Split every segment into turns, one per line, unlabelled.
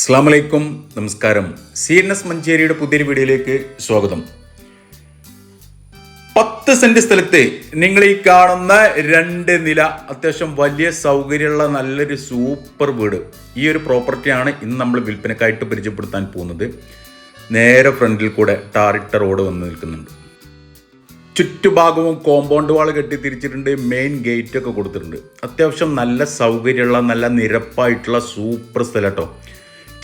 അസ്സാം വലൈക്കും നമസ്കാരം. സി എൻ എസ് മഞ്ചേരിയുടെ പുതിയൊരു വീഡിയോയിലേക്ക് സ്വാഗതം. പത്ത് സെന്റ് സ്ഥലത്ത് നിങ്ങൾ ഈ കാണുന്ന രണ്ട് നില അത്യാവശ്യം വലിയ സൗകര്യമുള്ള നല്ലൊരു സൂപ്പർ വീട്. ഈ ഒരു പ്രോപ്പർട്ടിയാണ് ഇന്ന് നമ്മൾ വിൽപ്പനക്കായിട്ട് പരിചയപ്പെടുത്താൻ പോകുന്നത്. നേരെ ഫ്രണ്ടിൽ കൂടെ ടാറിട്ട റോഡ് വന്ന് നിൽക്കുന്നുണ്ട്. ചുറ്റുഭാഗവും കോമ്പൗണ്ട് വാൾ കെട്ടി തിരിച്ചിട്ടുണ്ട് മെയിൻ ഗേറ്റ് ഒക്കെ കൊടുത്തിട്ടുണ്ട്. അത്യാവശ്യം നല്ല സൗകര്യമുള്ള നല്ല നിരപ്പായിട്ടുള്ള സൂപ്പർ സ്ഥലം കേട്ടോ.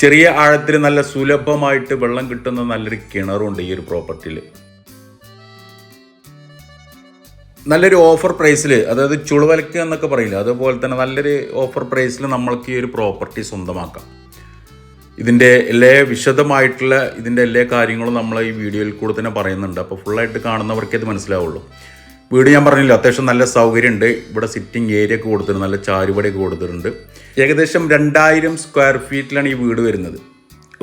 ചെറിയ ആഴത്തിൽ നല്ല സുലഭമായിട്ട് വെള്ളം കിട്ടുന്ന നല്ലൊരു കിണറുണ്ട് ഈ ഒരു പ്രോപ്പർട്ടിയിൽ നല്ലൊരു ഓഫർ പ്രൈസിൽ അതായത് ചുളുവലക്ക് എന്നൊക്കെ പറയില്ല അതുപോലെ തന്നെ നല്ലൊരു ഓഫർ പ്രൈസിൽ നമ്മൾക്ക് ഈ ഒരു പ്രോപ്പർട്ടി സ്വന്തമാക്കാം. ഇതിന്റെ എല്ലാ വിശദമായിട്ടുള്ള ഇതിന്റെ എല്ലാ കാര്യങ്ങളും നമ്മൾ ഈ വീഡിയോയിൽ കൂടെ തന്നെ പറയുന്നുണ്ട്. അപ്പോൾ ഫുള്ളായിട്ട് കാണുന്നവർക്കേ ഇത് മനസ്സിലാവുള്ളൂ. വീട് ഞാൻ പറഞ്ഞില്ല അത്യാവശ്യം നല്ല സൗകര്യമുണ്ട്. ഇവിടെ സിറ്റിംഗ് ഏരിയ ഒക്കെ കൊടുത്തിട്ടുണ്ട് നല്ല ചാരുപടിയൊക്കെ കൊടുത്തിട്ടുണ്ട്. ഏകദേശം രണ്ടായിരം സ്ക്വയർ ഫീറ്റിലാണ് ഈ വീട് വരുന്നത്.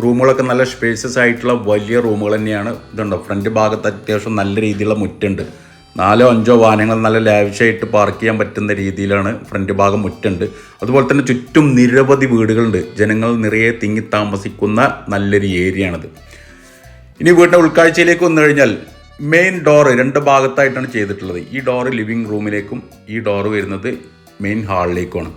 റൂമുകളൊക്കെ നല്ല സ്പേസസ് ആയിട്ടുള്ള വലിയ റൂമുകൾ തന്നെയാണ്. ഇതുണ്ടോ ഫ്രണ്ട് ഭാഗത്ത് അത്യാവശ്യം നല്ല രീതിയിലുള്ള മുറ്റുണ്ട്. നാലോ അഞ്ചോ വാഹനങ്ങൾ നല്ല ലാവിഷായിട്ട് പാർക്ക് ചെയ്യാൻ പറ്റുന്ന രീതിയിലാണ് ഫ്രണ്ട് ഭാഗം മുറ്റുണ്ട്. അതുപോലെ തന്നെ ചുറ്റും നിരവധി വീടുകളുണ്ട്. ജനങ്ങൾ നിറയെ തിങ്ങി താമസിക്കുന്ന നല്ലൊരു ഏരിയയാണിത് ഇനി വീടിന്റെ ഉൾക്കാഴ്ചയിലേക്ക് വന്നു കഴിഞ്ഞാൽ മെയിൻ ഡോറ് രണ്ട് ഭാഗത്തായിട്ടാണ് ചെയ്തിട്ടുള്ളത്. ഈ ഡോറ് ലിവിങ് റൂമിലേക്കും ഈ ഡോറ് വരുന്നത് മെയിൻ ഹാളിലേക്കുമാണ്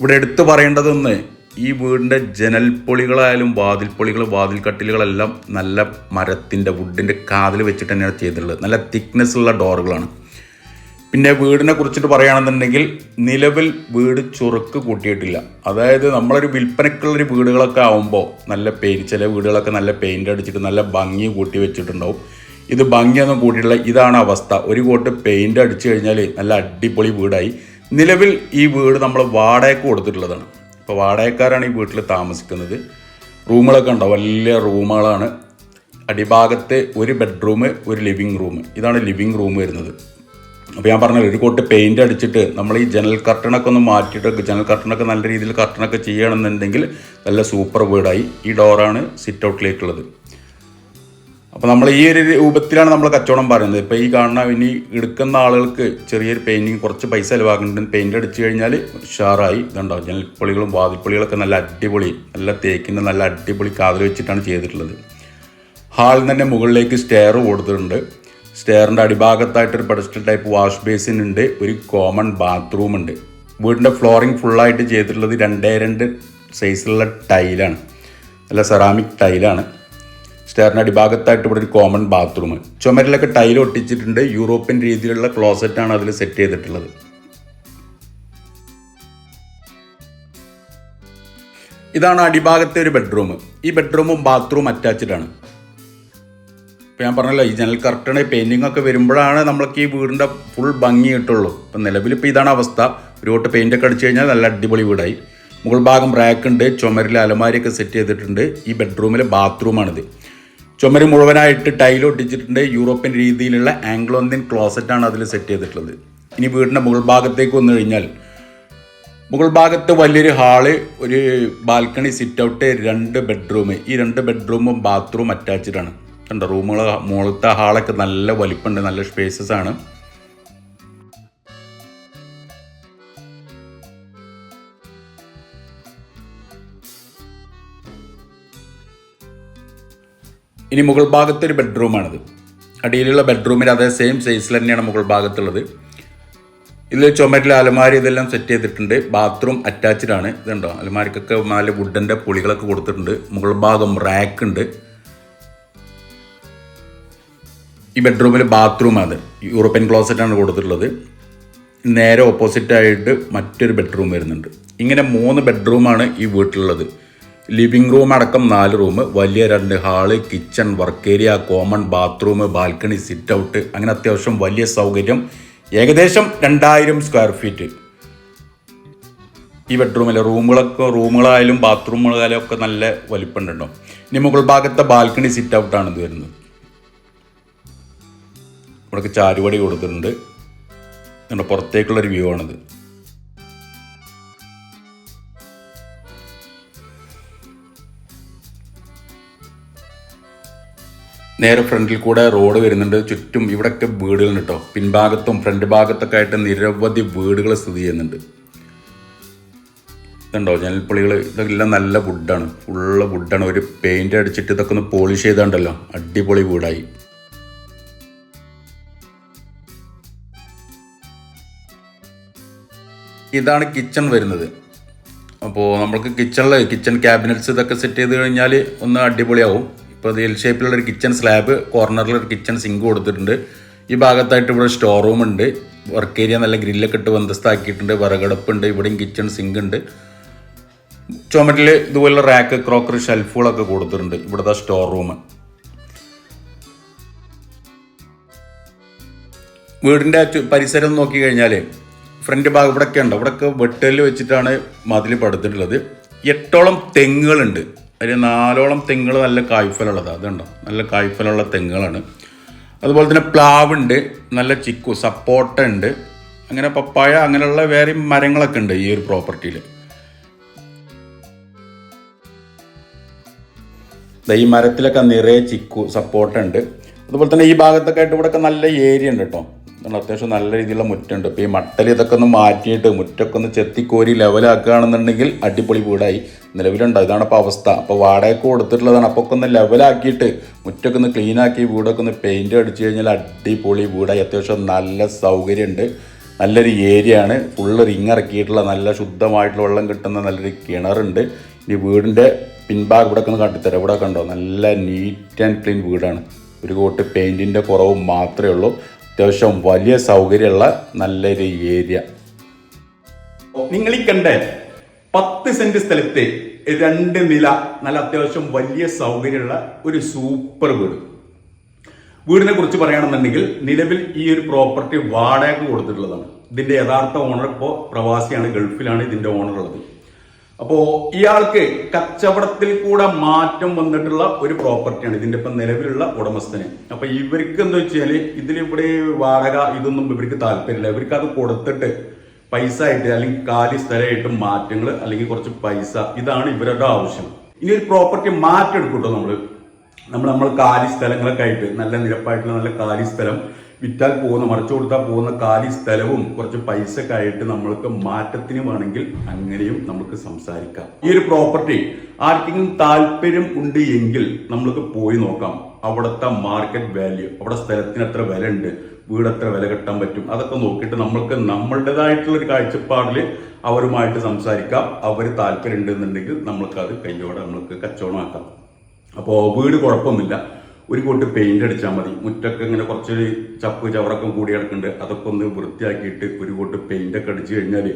ഇവിടെ എടുത്തു പറയേണ്ടതൊന്ന് ഈ വീടിന്റെ ജനൽപ്പൊളികളായാലും വാതിൽപ്പൊളികൾ വാതിൽ കട്ടിലുകളെല്ലാം നല്ല മരത്തിന്റെ വുഡിന്റെ കാതിൽ വെച്ചിട്ട് തന്നെയാണ് ചെയ്തിട്ടുള്ളത്. നല്ല തിക്നെസ് ഉള്ള ഡോറുകളാണ് പിന്നെ വീടിനെ കുറിച്ചിട്ട് പറയുകയാണെന്നുണ്ടെങ്കിൽ നിലവിൽ വീട് ചുറുക്ക് കൂട്ടിയിട്ടില്ല. അതായത് നമ്മളൊരു വിൽപ്പനക്കുള്ളൊരു വീടുകളൊക്കെ ആകുമ്പോൾ നല്ല പെയിന്റ് ചില വീടുകളൊക്കെ നല്ല പെയിന്റ് അടിച്ചിട്ട് നല്ല ഭംഗി കൂട്ടി വെച്ചിട്ടുണ്ടാവും. ഇത് ഭംഗിയൊന്നും കൂട്ടിയിട്ടുള്ള ഇതാണ് അവസ്ഥ. ഒരു കോട്ട് പെയിന്റ് അടിച്ചു കഴിഞ്ഞാൽ നല്ല അടിപൊളി വീടായി. നിലവിൽ ഈ വീട് നമ്മൾ വാടകയ്ക്ക് കൊടുത്തിട്ടുള്ളതാണ്. ഇപ്പോൾ വാടകക്കാരാണ് ഈ വീട്ടിൽ താമസിക്കുന്നത്. റൂമുകളൊക്കെ ഉണ്ടോ? വലിയ റൂമുകളാണ്. അടിഭാഗത്ത് ഒരു ബെഡ്റൂം ഒരു ലിവിങ് റൂം ഇതാണ് ലിവിങ് റൂം വരുന്നത്. അപ്പോൾ ഞാൻ പറഞ്ഞത് ഒരു കോട്ട് പെയിന്റ് അടിച്ചിട്ട് നമ്മൾ ഈ ജനൽ കർട്ടണൊക്കെ ഒന്ന് മാറ്റിയിട്ട് ജനൽ കർട്ടണൊക്കെ നല്ല രീതിയിൽ കർട്ടണൊക്കെ ചെയ്യണമെന്നുണ്ടെങ്കിൽ നല്ല സൂപ്പർ വീടായി. ഈ ഡോറാണ് സിറ്റ് ഔട്ടിലേക്കുള്ളത് അപ്പോൾ നമ്മൾ ഈ ഒരു രൂപത്തിലാണ് നമ്മൾ കച്ചവടം പറയുന്നത്. ഇപ്പോൾ ഈ കാണുന്ന ഇനി എടുക്കുന്ന ആളുകൾക്ക് ചെറിയൊരു പെയിന്റിങ് കുറച്ച് പൈസ ചിലവാക്കുന്നുണ്ട്. പെയിന്റ് അടിച്ചു കഴിഞ്ഞാൽ ഉഷാറായി. ഇതുണ്ടാവും ജനൽപ്പൊളികളും വാതിൽപ്പൊളികളൊക്കെ നല്ല അടിപൊളി നല്ല തേക്കിന്റെ നല്ല അടിപൊളി കാതിൽ വെച്ചിട്ടാണ് ചെയ്തിട്ടുള്ളത്. ഹാളിൽ തന്നെ മുകളിലേക്ക് സ്റ്റെയർ കൊടുത്തിട്ടുണ്ട്. സ്റ്റെയറിന്റെ അടിഭാഗത്തായിട്ടൊരു പെഡസ്റ്റൽ ടൈപ്പ് വാഷ് ബേസിൻ ഉണ്ട്. ഒരു കോമൺ ബാത്റൂം ഉണ്ട്. വീടിന്റെ ഫ്ലോറിംഗ് ഫുള്ളായിട്ട് ചെയ്തിട്ടുള്ളത് രണ്ടേ രണ്ട് സൈസിലുള്ള ടൈലാണ് നല്ല സെറാമിക് ടൈലാണ് സ്റ്റെയറിന്റെ ഭാഗത്തായിട്ട് ഇവിടെ ഒരു കോമൺ ബാത്റൂം ചുമരിലൊക്കെ ടൈൽ ഒട്ടിച്ചിട്ടുണ്ട്. യൂറോപ്യൻ രീതിയിലുള്ള ക്ലോസറ്റാണ് അതിൽ സെറ്റ് ചെയ്തിട്ടുള്ളത്. ഇതാണ് അടിഭാഗത്തെ ഒരു ബെഡ്റൂം ഈ ബെഡ്റൂമും ബാത്റൂം അറ്റാച്ച്ഡ് ആണ്. ഇപ്പം ഞാൻ പറഞ്ഞല്ലോ ഈ ജനൽ കർട്ടണ് പെയിന്റിംഗ് ഒക്കെ വരുമ്പോഴാണ് നമ്മൾക്ക് ഈ വീടിന്റെ ഫുൾ ഭംഗി കിട്ടുള്ളൂ. ഇപ്പം നിലവിൽ ഇപ്പോൾ ഇതാണ് അവസ്ഥ. ഒരു വോട്ട് പെയിന്റ് ഒക്കെ അടിച്ചു കഴിഞ്ഞാൽ നല്ല അടിപൊളി വീടായി. മുകൾ ഭാഗം റാക്ക് ഉണ്ട്. ചുമരിൽ അലമാരിയൊക്കെ സെറ്റ് ചെയ്തിട്ടുണ്ട്. ഈ ബെഡ്റൂമിലെ ബാത്റൂമാണിത് ചുമര് മുഴുവനായിട്ട് ടൈൽ ഒട്ടിച്ചിട്ടുണ്ട്. യൂറോപ്യൻ രീതിയിലുള്ള ആംഗ്ലോന്ത്യൻ ക്ലോസറ്റാണ് അതിൽ സെറ്റ് ചെയ്തിട്ടുള്ളത്. ഇനി വീടിന്റെ മുകൾ ഭാഗത്തേക്ക് വന്നു കഴിഞ്ഞാൽ മുകൾ ഭാഗത്ത് വലിയൊരു ഹാൾ ഒരു ബാൽക്കണി സിറ്റ് ഔട്ട് രണ്ട് ബെഡ്റൂം ഈ രണ്ട് ബെഡ്റൂമും ബാത്റൂം അറ്റാച്ച്ഡ് ആണ്. കണ്ടോ? റൂമുകൾ മുകളത്തെ ഹാളൊക്കെ നല്ല വലിപ്പമുണ്ട് നല്ല സ്പേസസ് ആണ്. ഇനി മുകൾ ഭാഗത്തെ ഒരു ബെഡ്റൂമാണിത്. അടിയിലുള്ള ബെഡ്റൂമിൽ അതേ സെയിം സൈസിൽ തന്നെയാണ് മുകൾ ഭാഗത്തുള്ളത്. ഇതിൽ ചുമരിൽ അലമാരി ഇതെല്ലാം സെറ്റ് ചെയ്തിട്ടുണ്ട്. ബാത്റൂം അറ്റാച്ച്ഡ് ആണ്. ഇതുണ്ടോ? അലമാരിക്കൊക്കെ നാല് വുഡന്റെ പുളികളൊക്കെ കൊടുത്തിട്ടുണ്ട്. മുകൾ ഭാഗം റാക്ക് ഉണ്ട്. ഈ ബെഡ്റൂമിൽ ബാത്റൂം അത് യൂറോപ്യൻ ക്ലോസറ്റാണ് കൊടുത്തിട്ടുള്ളത്. നേരെ ഓപ്പോസിറ്റായിട്ട് മറ്റൊരു ബെഡ്റൂം വരുന്നുണ്ട്. ഇങ്ങനെ മൂന്ന് ബെഡ്റൂമാണ് ഈ വീട്ടിലുള്ളത്. ലിവിംഗ് റൂം അടക്കം നാല് റൂം വലിയ രണ്ട് hall kitchen work area common bathroom balcony sit out അങ്ങനെ അത്യാവശ്യം വലിയ സൗകര്യം. ഏകദേശം രണ്ടായിരം സ്ക്വയർ ഫീറ്റ്. ഈ ബെഡ്റൂമിലെ റൂമുകളൊക്കെ റൂമുകളായാലും ബാത്റൂമുകളായാലും ഒക്കെ നല്ല വലിപ്പമുണ്ടോ ഇനി മുകൾ ഭാഗത്തെ ബാൽക്കണി സിറ്റ് ഔട്ടാണ് ഇത് വരുന്നത്. ഇവിടെ ചാരുപടി കൊടുത്തിട്ടുണ്ട്. പുറത്തേക്കുള്ളൊരു വ്യൂ ആണിത്. നേരെ ഫ്രണ്ടിൽ കൂടെ റോഡ് വരുന്നുണ്ട്. ചുറ്റും ഇവിടെയൊക്കെ വീടുകളുണ്ട് കേട്ടോ പിൻഭാഗത്തും ഫ്രണ്ട് ഭാഗത്തൊക്കെ ആയിട്ട് നിരവധി വീടുകൾ സ്ഥിതി ചെയ്യുന്നുണ്ട്. ഇതുണ്ടോ? ജനൽപ്പൊളികൾ ഇതെല്ലാം നല്ല വുഡാണ് ഫുള്ള് വുഡാണ് ഒരു പെയിന്റ് അടിച്ചിട്ട് ഇതൊക്കെ ഒന്ന് പോളിഷ് ചെയ്താണ്ടല്ലോ. അടിപൊളി വീടായി. ഇതാണ് കിച്ചൺ വരുന്നത്. അപ്പോൾ നമുക്ക് കിച്ചണിൽ കിച്ചൺ ക്യാബിനറ്റ്സ് ഇതൊക്കെ സെറ്റ് ചെയ്ത് കഴിഞ്ഞാൽ ഒന്ന് അടിപൊളിയാവും. ഇപ്പോൾ എൽ ഷേപ്പിലുള്ള ഒരു കിച്ചൺ സ്ലാബ് കോർണറിൽ ഒരു കിച്ചൺ സിങ്ക് കൊടുത്തിട്ടുണ്ട്. ഈ ഭാഗത്തായിട്ട് ഇവിടെ സ്റ്റോർ റൂം ഉണ്ട്. വർക്ക് ഏരിയ നല്ല ഗ്രില്ലൊക്കെ ഇട്ട് ബന്ധസ്ഥാക്കിയിട്ടുണ്ട് വിറകടുപ്പുണ്ട്. ഇവിടെയും കിച്ചൺ സിങ്ക് ഉണ്ട്. ചുമട്ടിൽ ഇതുപോലുള്ള റാക്ക് ക്രോക്കറി ഷെൽഫുകളൊക്കെ കൊടുത്തിട്ടുണ്ട്. ഇവിടുത്തെ സ്റ്റോർ റൂം വീടിന്റെ പരിസരം നോക്കി കഴിഞ്ഞാൽ ഫ്രണ്ട് ഭാഗം ഇവിടെയൊക്കെ ഉണ്ട്. ഇവിടെയൊക്കെ വെട്ടലിൽ വെച്ചിട്ടാണ് മതിൽ പടുത്തിട്ടുള്ളത്. എട്ടോളം തെങ്ങുകളുണ്ട്. അതിൽ നാലോളം തെങ്ങുകൾ നല്ല കായ്ഫലുള്ളത് അതുണ്ടോ? നല്ല കായ്ഫലുള്ള തെങ്ങുകളാണ്. അതുപോലെ തന്നെ പ്ലാവുണ്ട് നല്ല ചിക്കു സപ്പോട്ട ഉണ്ട് അങ്ങനെ പപ്പായ അങ്ങനെയുള്ള വേറെ മരങ്ങളൊക്കെ ഉണ്ട് ഈ ഒരു പ്രോപ്പർട്ടിയിൽ ഈ മരത്തിലൊക്കെ നിറയെ ചിക്കു സപ്പോർട്ട് ഉണ്ട്. അതുപോലെ തന്നെ ഈ ഭാഗത്തൊക്കെ ആയിട്ട് ഇവിടെയൊക്കെ നല്ല ഏരിയ ഉണ്ട് കേട്ടോ. ഇതാണ് അത്യാവശ്യം നല്ല രീതിയിലുള്ള മുറ്റുണ്ട്. ഇപ്പോൾ ഈ മട്ടൽ ഇതൊക്കെ ഒന്ന് മാറ്റിയിട്ട് മുറ്റൊക്കെ ഒന്ന് ചെത്തിക്കോരി ലെവലാക്കുകയാണെന്നുണ്ടെങ്കിൽ അടിപൊളി വീടായി നിലവിലുണ്ട്. ഇതാണ് ഇപ്പോൾ അവസ്ഥ. അപ്പോൾ വാടകയ്ക്ക് കൊടുത്തിട്ടുള്ളതാണ്. അപ്പോൾ ഒക്കെ ഒന്ന് ലെവലാക്കിയിട്ട് മുറ്റൊക്കെ ഒന്ന് ക്ലീൻ ആക്കി വീടൊക്കെ ഒന്ന് പെയിന്റ് അടിച്ചു കഴിഞ്ഞാൽ അടിപൊളി വീടായി. അത്യാവശ്യം നല്ല സൗകര്യമുണ്ട്. നല്ലൊരു ഏരിയ ആണ്. ഫുള്ള് റിങ് ഇറക്കിയിട്ടുള്ള നല്ല ശുദ്ധമായിട്ടുള്ള വെള്ളം കിട്ടുന്ന നല്ലൊരു കിണറുണ്ട്. ഈ വീടിന്റെ പിൻഭാഗം ഇവിടെ ഒന്ന് കാട്ടിത്തരാം. ഇവിടെ കണ്ടോ? നല്ല നീറ്റ് ആൻഡ് ക്ലീൻ വീടാണ്. ഒരു കോട്ട് പെയിന്റിന്റെ കുറവ് മാത്രമേ ഉള്ളൂ. അത്യാവശ്യം വലിയ സൗകര്യമുള്ള നല്ലൊരു ഏരിയ. നിങ്ങൾ ഈ കണ്ട പത്ത് സെന്റ് സ്ഥലത്ത് രണ്ട് നില നല്ല അത്യാവശ്യം വലിയ സൗകര്യമുള്ള ഒരു സൂപ്പർ വീട്. വീടിനെ കുറിച്ച് പറയുകയാണെന്നുണ്ടെങ്കിൽ നിലവിൽ ഈ ഒരു പ്രോപ്പർട്ടി വാടക കൊടുത്തിട്ടുള്ളതാണ്. ഇതിന്റെ യഥാർത്ഥ ഓണർ ഇപ്പോൾ പ്രവാസിയാണ് ഗൾഫിലാണ് ഇതിന്റെ ഓണർ ഉള്ളത്. അപ്പോ ഇയാൾക്ക് കച്ചവടത്തിൽ കൂടെ മാറ്റം വന്നിട്ടുള്ള ഒരു പ്രോപ്പർട്ടിയാണ് ഇതിന്റെ ഇപ്പം നിലവിലുള്ള ഉടമസ്ഥന്. അപ്പൊ ഇവർക്ക് എന്താ വെച്ചാൽ ഇതിലിവിടെ വാടക ഇതൊന്നും ഇവർക്ക് താല്പര്യമില്ല. ഇവർക്ക് അത് കൊടുത്തിട്ട് പൈസ ആയിട്ട് അല്ലെങ്കിൽ കാലി സ്ഥലമായിട്ട് മാറ്റങ്ങൾ അല്ലെങ്കിൽ കുറച്ച് പൈസ ഇതാണ് ഇവരുടെ ആവശ്യം. ഇനി ഒരു പ്രോപ്പർട്ടി മാറ്റം എടുക്കൂട്ടോ നമ്മൾ? നമ്മൾ നമ്മൾ കാലി സ്ഥലങ്ങളൊക്കെ ആയിട്ട് നല്ല നിരപ്പായിട്ടുള്ള നല്ല കാലി സ്ഥലം വിറ്റാൽ പോകുന്ന മറിച്ചു കൊടുത്താൽ പോകുന്ന കാലി സ്ഥലവും കുറച്ച് പൈസ ഒക്കെ ആയിട്ട് നമ്മൾക്ക് മാറ്റത്തിന് വേണമെങ്കിൽ അങ്ങനെയും നമുക്ക് സംസാരിക്കാം. ഈ ഒരു പ്രോപ്പർട്ടി ആർക്കെങ്കിലും താല്പര്യം ഉണ്ട് എങ്കിൽ നമ്മൾക്ക് പോയി നോക്കാം. അവിടുത്തെ മാർക്കറ്റ് വാല്യൂ അവിടെ സ്ഥലത്തിന് എത്ര വില ഉണ്ട് വീട് എത്ര വില കെട്ടാൻ പറ്റും അതൊക്കെ നോക്കിയിട്ട് നമ്മൾക്ക് നമ്മളുടേതായിട്ടുള്ള ഒരു കാഴ്ചപ്പാടിൽ അവരുമായിട്ട് സംസാരിക്കാം. അവർ താല്പര്യം ഉണ്ടെന്നുണ്ടെങ്കിൽ നമ്മൾക്ക് അത് കയ്യോടെ നമ്മൾക്ക് കച്ചവടമാക്കാം. അപ്പോൾ വീട് കുഴപ്പമൊന്നുമില്ല. ഒരു കൂട്ട് പെയിന്റ് അടിച്ചാൽ മതി. മുറ്റൊക്കെ ഇങ്ങനെ കുറച്ചൊരു ചപ്പ് ചവറൊക്കെ കൂടി കിടക്കുന്നുണ്ട്. അതൊക്കെ ഒന്ന് വൃത്തിയാക്കിയിട്ട് ഒരു കൂട്ട് പെയിന്റ് ഒക്കെ അടിച്ചു കഴിഞ്ഞാൽ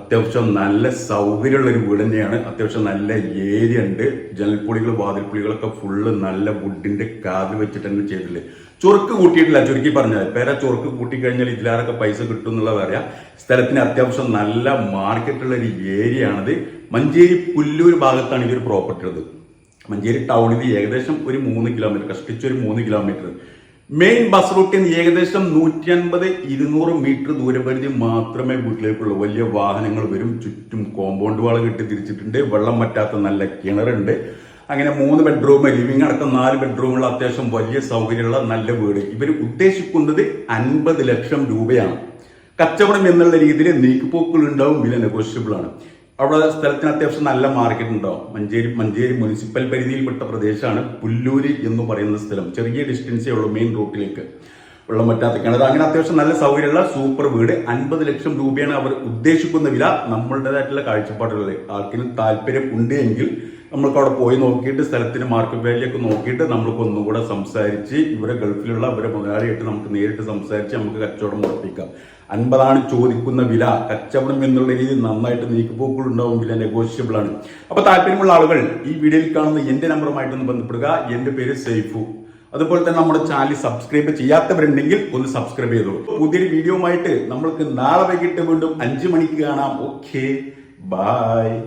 അത്യാവശ്യം നല്ല സൗകര്യമുള്ള ഒരു വീട് തന്നെയാണ്. അത്യാവശ്യം നല്ല ഏരിയ ഉണ്ട്. ജനൽപ്പൊളികൾ വാതിൽപ്പൊളികളൊക്കെ ഫുള്ള് നല്ല വുഡിന്റെ കാതിൽ വെച്ചിട്ട് തന്നെ ചെയ്തില്ലേ ചുരുക്ക് കൂട്ടിയിട്ടില്ല ചുരുക്കി പറഞ്ഞാൽ പേരെ ചൊറുക്ക് കൂട്ടിക്കഴിഞ്ഞാൽ ഇതിലാരൊക്കെ പൈസ കിട്ടും എന്നുള്ളത് അറിയാം. സ്ഥലത്തിന് അത്യാവശ്യം നല്ല മാർക്കറ്റുള്ള ഒരു ഏരിയ ആണത്. മഞ്ചേരി പുല്ലൂർ ഭാഗത്താണ് ഈ ഒരു പ്രോപ്പർട്ടി ഉള്ളത്. മഞ്ചേരി ടൗണിൽ നിന്ന് ഏകദേശം ഒരു മൂന്ന് കിലോമീറ്റർ കഷ്ടിച്ച് ഒരു മൂന്ന് കിലോമീറ്റർ മെയിൻ ബസ് റൂട്ടിൽ നിന്ന് ഏകദേശം നൂറ്റി അൻപത് ഇരുന്നൂറ് മീറ്റർ ദൂരപരിധി മാത്രമേ വീട്ടിലേക്കുള്ളൂ. വലിയ വാഹനങ്ങൾ വരും. ചുറ്റും കോമ്പൗണ്ട് വാൾ കെട്ടി തിരിച്ചിട്ടുണ്ട്. വെള്ളം പറ്റാത്ത നല്ല കിണറുണ്ട്. അങ്ങനെ മൂന്ന് ബെഡ്റൂം ലിവിംഗ് അടക്കം നാല് ബെഡ്റൂമുള്ള അത്യാവശ്യം വലിയ സൗകര്യമുള്ള നല്ല വീട്. ഇവർ ഉദ്ദേശിക്കുന്നത് അൻപത് ലക്ഷം രൂപയാണ്. കച്ചവടം എന്നുള്ള രീതിയിൽ നീക്കുപോക്കുകൾ ഉണ്ടാവും. വില നെഗോഷ്യബിൾ ആണ്. അവിടെ സ്ഥലത്തിന് അത്യാവശ്യം നല്ല മാർക്കറ്റ് ഉണ്ടാവും. മഞ്ചേരി മഞ്ചേരി മുനിസിപ്പൽ പരിധിയിൽപ്പെട്ട പ്രദേശമാണ് പുല്ലൂര് എന്ന് പറയുന്ന സ്ഥലം. ചെറിയ ഡിസ്റ്റൻസേ ഉള്ളൂ മെയിൻ റൂട്ടിലേക്ക് വെള്ളം പറ്റാത്ത കിണർ അങ്ങനെ അത്യാവശ്യം നല്ല സൗകര്യമുള്ള സൂപ്പർ വീട്. അൻപത് ലക്ഷം രൂപയാണ് അവർ ഉദ്ദേശിക്കുന്ന വില. നമ്മളുടേതായിട്ടുള്ള കാഴ്ചപ്പാടുള്ളത് ആർക്കിനും താല്പര്യം ഉണ്ട് എങ്കിൽ നമ്മൾക്ക് അവിടെ പോയി നോക്കിയിട്ട് സ്ഥലത്തിന് മാർക്കറ്റ് വാല്യൂ ഒക്കെ നോക്കിയിട്ട് നമ്മൾക്ക് ഒന്നുകൂടെ സംസാരിച്ച് ഇവരെ ഗൾഫിലുള്ള ഇവരെ മുതലാളിയായിട്ട് നമുക്ക് നേരിട്ട് സംസാരിച്ച് നമുക്ക് കച്ചവടം ഉറപ്പിക്കാം അൻപതാണ് ചോദിക്കുന്ന വില. കച്ചവടം എന്നുള്ള രീതിയിൽ നന്നായിട്ട് നീക്കുപോക്കുകൾ ഉണ്ടാവും വില നെഗോഷ്യബിൾ ആണ്. അപ്പൊ താല്പര്യമുള്ള ആളുകൾ ഈ വീഡിയോയിൽ കാണുന്ന എന്റെ നമ്പറുമായിട്ടൊന്ന് ബന്ധപ്പെടുക. എന്റെ പേര് സൈഫു അതുപോലെ തന്നെ നമ്മുടെ ചാനൽ സബ്സ്ക്രൈബ് ചെയ്യാത്തവരുണ്ടെങ്കിൽ ഒന്ന് സബ്സ്ക്രൈബ് ചെയ്തോളൂ. പുതിയൊരു വീഡിയോയുമായിട്ട് നമ്മൾക്ക് നാളെ വൈകിട്ട് വീണ്ടും അഞ്ചു മണിക്ക് കാണാം. ഓക്കെ. ബൈ.